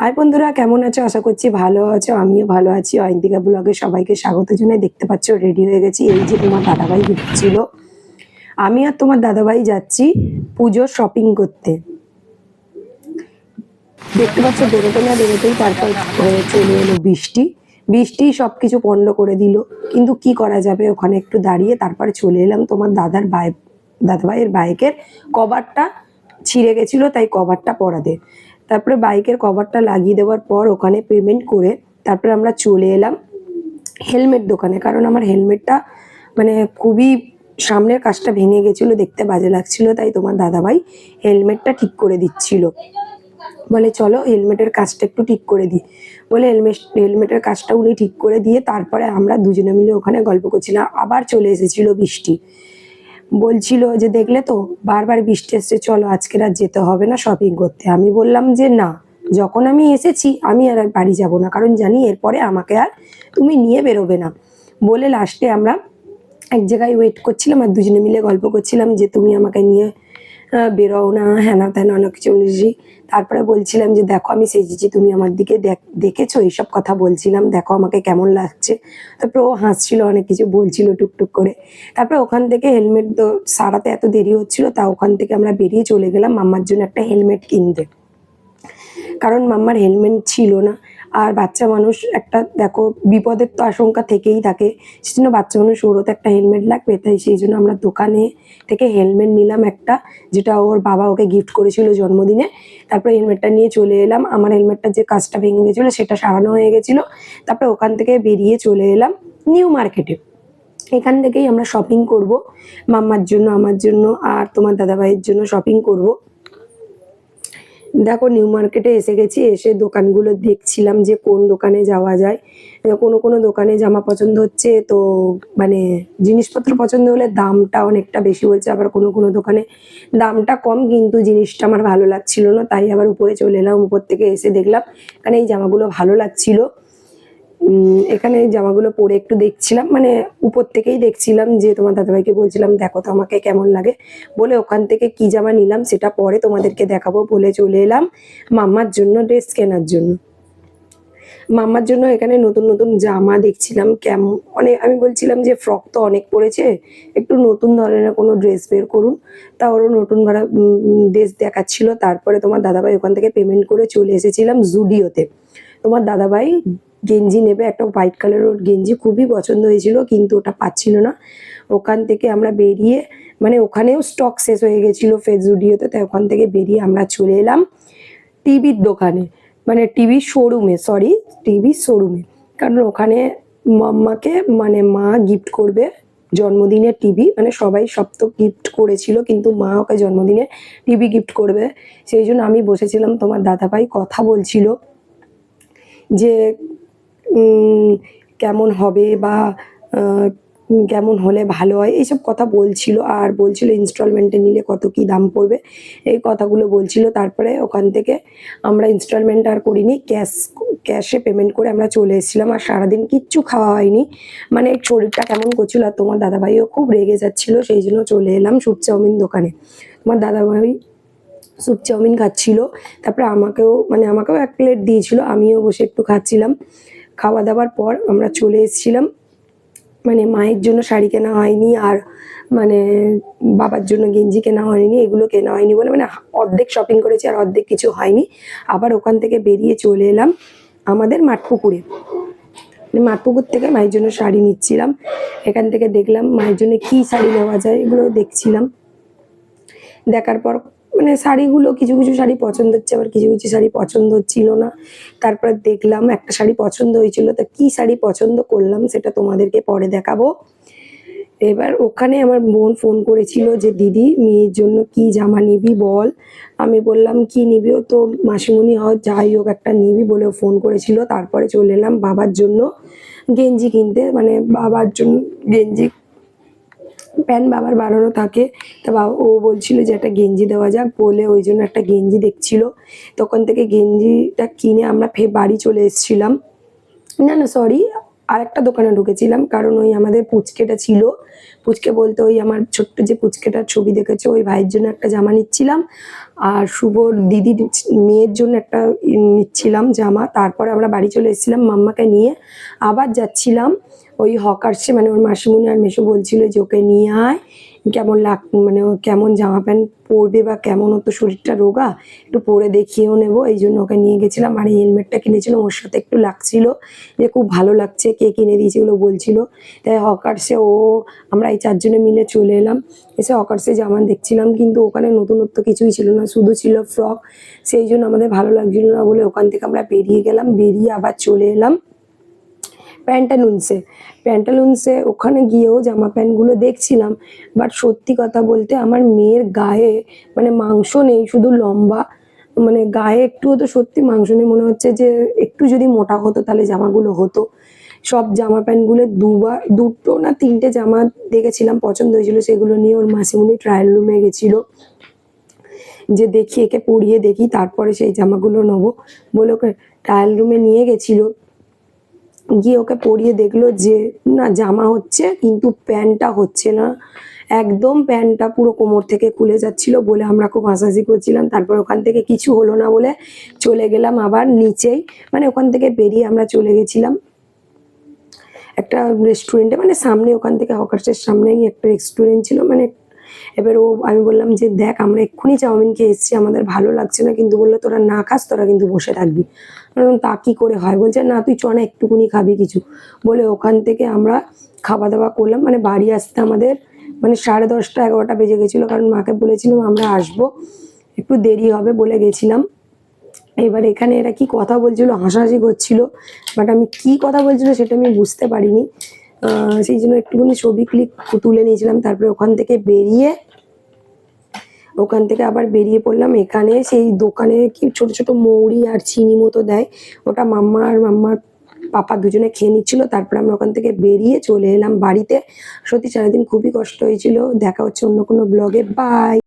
High বন্ধুরা, কেমন আছো? আশা করছি ভালো আছো, আমিও ভালো আছি। অয়ন্তিকা ব্লগে সবাইকে স্বাগত জানাই। দেখতে পাচ্ছ রেডি হয়ে গেছি। এই যে তোমার দাদাভাই ছিল আমি আর তোমার দাদাভাই যাচ্ছি পুজোর শপিং করতে। দেখতে পাচ্ছ, বেরোতে না বেরোতেই তারপর চলে এলো বৃষ্টি। বৃষ্টি সব কিছু পণ্ড করে দিল। কিন্তু কি করা যাবে? ওখানে একটু দাঁড়িয়ে তারপরে চলে এলাম। তোমার দাদার বাই দাদাভাইয়ের বাইকের কভারটা ছিঁড়ে গেছিল, তাই কভারটা পরাতে। তারপরে বাইকের কভারটা লাগিয়ে দেওয়ার পর ওখানে পেমেন্ট করে তারপরে আমরা চলে এলাম হেলমেট দোকানে। কারণ আমার হেলমেটটা মানে খুবই সামনের কাজটা ভেঙে গেছিল, দেখতে বাজে লাগছিল, তাই তোমার দাদাভাই হেলমেটটা ঠিক করে দিচ্ছিল। বলে, চলো হেলমেটের কাজটা একটু ঠিক করে দিই। বলে হেলমেট হেলমেটের কাজটা উনি ঠিক করে দিয়ে তারপরে আমরা দুজনে মিলে ওখানে গল্প করছিলাম। আবার চলে এসেছিল বৃষ্টি। বলছিল যে, দেখলে তো, বারবার বৃষ্টি এসছে, চলো আজকে আর যেতে হবে না শপিং করতে। আমি বললাম যে, না, যখন আমি এসেছি, আমি আর বাড়ি যাব না। কারণ জানি এরপরে আমাকে আর তুমি নিয়ে বেরোবে না। বলে লাস্টে আমরা এক জায়গায় ওয়েট করছিলাম আর দুজনে মিলে গল্প করছিলাম যে, তুমি আমাকে নিয়ে বেরোও না হ্যানা ত্যানা অনেক কিছু তারপরে বলছিলাম যে, দেখো, আমি সেজেছি, তুমি আমার দিকে দেখ- দেখেছ, এইসব কথা বলছিলাম, দেখো আমাকে কেমন লাগছে। তারপরে ও হাসছিল, অনেক কিছু বলছিল টুকটুক করে। তারপরে ওখান থেকে হেলমেট তো সারাতে এত দেরি হচ্ছিল, তা ওখান থেকে আমরা বেরিয়ে চলে গেলাম মাম্মার জন্য একটা হেলমেট কিনতে। কারণ মাম্মার হেলমেট ছিল না। আর বাচ্চা মানুষ একটা, দেখো, বিপদের তো আশঙ্কা থেকেই থাকে। সেজন্য বাচ্চা মানুষ ওরও একটা হেলমেট লাগবে, তাই সেই জন্য আমরা দোকানে থেকে হেলমেট নিলাম একটা, যেটা ওর বাবা ওকে গিফট করেছিল জন্মদিনে। তারপরে হেলমেটটা নিয়ে চলে এলাম। আমার হেলমেটটা যে কাজটা ভেঙে গেছিল, সেটা সারানো হয়ে গেছিল। তারপরে ওখান থেকে বেরিয়ে চলে এলাম নিউ মার্কেটে এখান থেকেই আমরা শপিং করব। মাম্মার জন্য, আমার জন্য, আর তোমার দাদাভাইয়ের জন্য শপিং করব। দেখো নিউ মার্কেটে এসে গেছি, এসে দোকানগুলো দেখছিলাম যে কোন দোকানে যাওয়া যায়। কোনো কোনো দোকানে জামা পছন্দ হচ্ছে, তো মানে জিনিসপত্র পছন্দ হলে দামটা অনেকটা বেশি বলছে, আবার কোনো কোনো দোকানে দামটা কম, কিন্তু জিনিসটা আমার ভালো লাগছিল না, তাই আবার উপরে চলে এলাম, উপর থেকে এসে দেখলাম, কারণ এই জামাগুলো ভালো লাগছিল। এখানে জামাগুলো পরে একটু দেখছিলাম মানে উপর থেকেই দেখছিলাম যে তোমার দাদাভাইকে বলছিলাম, দেখো তো আমাকে কেমন লাগে। বলে ওখান থেকে কি জামা নিলাম সেটা পরে তোমাদেরকে দেখাবো বলে চলে এলাম মাম্মার জন্য ড্রেস কেনার জন্য। মাম্মার জন্য এখানে নতুন নতুন জামা দেখছিলাম কেমন অনেক আমি বলছিলাম যে ফ্রক তো অনেক পড়েছে একটু নতুন ধরনের কোনো ড্রেস বের করুন। তা ওরও নতুন ভাড়া ড্রেস দেখাচ্ছিল, তারপরে তোমার দাদাভাই ওখান থেকে পেমেন্ট করে চলে এসেছিলাম জুডিওতে। তোমার দাদাভাই গেঞ্জি নেবে, একটা হোয়াইট কালারের গেঞ্জি খুবই পছন্দ হয়েছিল, কিন্তু ওটা পাচ্ছিল না। ওখান থেকে আমরা বেরিয়ে মানে ওখানেও স্টক শেষ হয়ে গেছিল ফেস জুডিওতে তাই ওখান থেকে বেরিয়ে আমরা চলে এলাম টিভির দোকানে। মানে টিভি শোরুমে সরি টিভি শোরুমে কারণ ওখানে মাম্মাকে মানে মা গিফট করবে জন্মদিনের টিভি মানে সবাই সব তো গিফট করেছিল, কিন্তু মা ওকে জন্মদিনে টিভি গিফট করবে। সেই জন্য আমি বসেছিলাম, তোমার দাদাভাই কথা বলছিল যে কেমন হবে বা কেমন হলে ভালো হয়, এইসব কথা বলছিল। আর বলছিল ইনস্টলমেন্টে নিলে কত কি দাম পড়বে, এই কথাগুলো বলছিল। তারপরে ওখান থেকে আমরা ইনস্টলমেন্ট আর করিনি ক্যাশ ক্যাশে পেমেন্ট করে আমরা চলে এসেছিলাম। আর সারাদিন কিচ্ছু খাওয়া হয়নি। মানে শরীরটা কেমন করছিল, আর তোমার দাদাভাইও খুব রেগে যাচ্ছিল, সেই জন্য চলে এলাম সুপ চাউমিন দোকানে। তোমার দাদাভাই স্যুপ চাউমিন খাচ্ছিল, তারপরে আমাকেও মানে আমাকেও এক প্লেট দিয়েছিল, আমিও বসে একটু খাচ্ছিলাম। খাওয়া দাওয়ার পর আমরা চলে এসেছিলাম। মানে মায়ের জন্য শাড়ি কেনা হয়নি আর মানে বাবার জন্য গেঞ্জি কেনা হয়নি, এগুলো কেনা হয়নি বলে মানে অর্ধেক শপিং করেছি আর অর্ধেক কিছু হয়নি। আবার ওখান থেকে বেরিয়ে চলে এলাম আমাদের মাঠপুকুরে। মানে মাঠপুকুর থেকে মায়ের জন্য শাড়ি নিচ্ছিলাম। এখান থেকে দেখলাম মায়ের জন্য কি শাড়ি নেওয়া যায় এগুলো দেখছিলাম। দেখার পর মানে শাড়িগুলো কিছু কিছু শাড়ি পছন্দ হচ্ছে, আবার কিছু কিছু শাড়ি পছন্দ হচ্ছিল না। তারপরে দেখলাম একটা শাড়ি পছন্দ হয়েছিল, তা কি শাড়ি পছন্দ করলাম সেটা তোমাদেরকে পরে দেখাবো। এবার ওখানে আমার বোন ফোন করেছিল যে, দিদি, মেয়ের জন্য কি জামা নিবি বল? আমি বললাম, কি নিবি? তো মাসিমণি হয় যাই হোক একটা নিবি বলে ফোন করেছিল। তারপরে চলে এলাম বাবার জন্য গেঞ্জি কিনতে মানে বাবার জন্য গেঞ্জি প্যান্ট বাবার বানানো থাকে। তা বাবা ও বলছিল যে একটা গেঞ্জি দেওয়া যাক, বলে ওই জন্য একটা গেঞ্জি দেখছিল। তখন থেকে গেঞ্জিটা কিনে আমরা ফের বাড়ি চলে এসেছিলাম। না না সরি আরেকটা দোকানে ঢুকেছিলাম, কারণ ওই আমাদের পুচকেটা ছিল। পুচকে বলতে ওই আমার ছোট্ট যে পুচকেটার ছবি দেখেছে, ওই ভাইয়ের জন্য একটা জামা নিচ্ছিলাম। আর শুভর দিদির মেয়ের জন্য একটা নিচ্ছিলাম জামা। তারপরে আমরা বাড়ি চলে এসেছিলাম মাম্মাকে নিয়ে। আবার যাচ্ছিলাম। ওই হকার্সে মানে ওর মাসিমুনি আর মেসো বলছিল যে ওকে নিয়ে আয়, কেমন লাগ মানে কেমন জামা প্যান্ট পরবে বা কেমন তো শরীরটা রোগা, একটু পরে দেখিয়েও নেব, এই জন্য ওকে নিয়ে গেছিলাম। আর এই হেলমেটটা কিনেছিলাম ওর সাথে একটু লাগছিল, যে খুব ভালো লাগছে, কে কিনে দিয়েছে এগুলো বলছিল। তাই হকার্সে ও, আমরা এই চারজনে মিলে চলে এলাম। এসে হকার্সে জামা দেখছিলাম, কিন্তু ওখানে নতুনত্ব কিছুই ছিল না, শুধু ছিল ফ্রক। সেই জন্য আমাদের ভালো লাগছিল না বলে ওখান থেকে আমরা বেরিয়ে গেলাম, বেরিয়ে আবার চলে এলাম। প্যান্টালুন্সে প্যান্টালুন্সে ওখানে গিয়েও জামা প্যান্টগুলো দেখছিলাম বাট সত্যি কথা বলতে আমার মেয়ের গায়ে মানে মাংস নেই, শুধু লম্বা মানে গায়ে একটুও তো সত্যি মাংস নেই, মনে হচ্ছে যে একটু যদি মোটা হতো তাহলে জামাগুলো হতো। সব জামা প্যান্টগুলো দুবার, দুটো না তিনটে জামা দেখেছিলাম, পছন্দ হয়েছিল, সেগুলো নিয়ে ওর মাসিমুনি ট্রায়াল রুমে গেছিল। যে দেখি, একে পরিয়ে দেখি, তারপরে সেই জামাগুলো নেব বলে ওকে ট্রায়াল রুমে নিয়ে গেছিল। গিয়ে ওকে পরিয়ে দেখল যে, না, জামা হচ্ছে, কিন্তু প্যান্টটা হচ্ছে না। একদম প্যান্টটা পুরো কোমর থেকে খুলে যাচ্ছিল বলে আমরা খুব হাসাহাসি করছিলাম। তারপর ওখান থেকে কিছু হলো না বলে চলে গেলাম আবার নিচেই। মানে ওখান থেকে বেরিয়ে আমরা চলে গেছিলাম। একটা রেস্টুরেন্টে মানে সামনে ওখান থেকে হকার্সের সামনেই একটা রেস্টুরেন্ট ছিল। মানে এবার ও, আমি বললাম যে, দেখ, আমরা এক্ষুনি চাউমিন খেয়ে এসেছি, আমাদের ভালো লাগছে না। কিন্তু বলল, তোরা না খাস, তোরা কিন্তু বসে থাকবি। তা কি করে হয়? বলছে, না, তুই চ না, একটুকুনি খাবি কিছু। বলে ওখান থেকে আমরা খাওয়া দাওয়া করলাম। মানে বাড়ি আসতে আমাদের মানে সাড়ে দশটা, এগারোটা বেজে গেছিল, কারণ মাকে বলেছিলাম আমরা আসব, একটু দেরি হবে বলে গেছিলাম। এবার এখানে এরা কি কথা বলছিল, হাসাহাসি করছিল, বাট আমি কি কথা বলছিল সেটা আমি বুঝতে পারিনি। সেই জন্য একটুখানি ছবি ক্লিক তুলে নিয়েছিলাম, তারপরে ওখান থেকে বেরিয়ে, ওখান থেকে আবার বেরিয়ে পড়লাম। এখানে সেই দোকানে কি ছোট ছোট মৌরি আর চিনি মতো দেয়, ওটা মাম্মা আর মাম্মার পাপা দুজনে খেয়ে নিচ্ছিল। তারপরে আমরা ওখান থেকে বেরিয়ে চলে এলাম বাড়িতে। সত্যি সারাদিন খুবই কষ্ট হয়েছিল। দেখা হচ্ছে অন্য কোনো ব্লগে বাই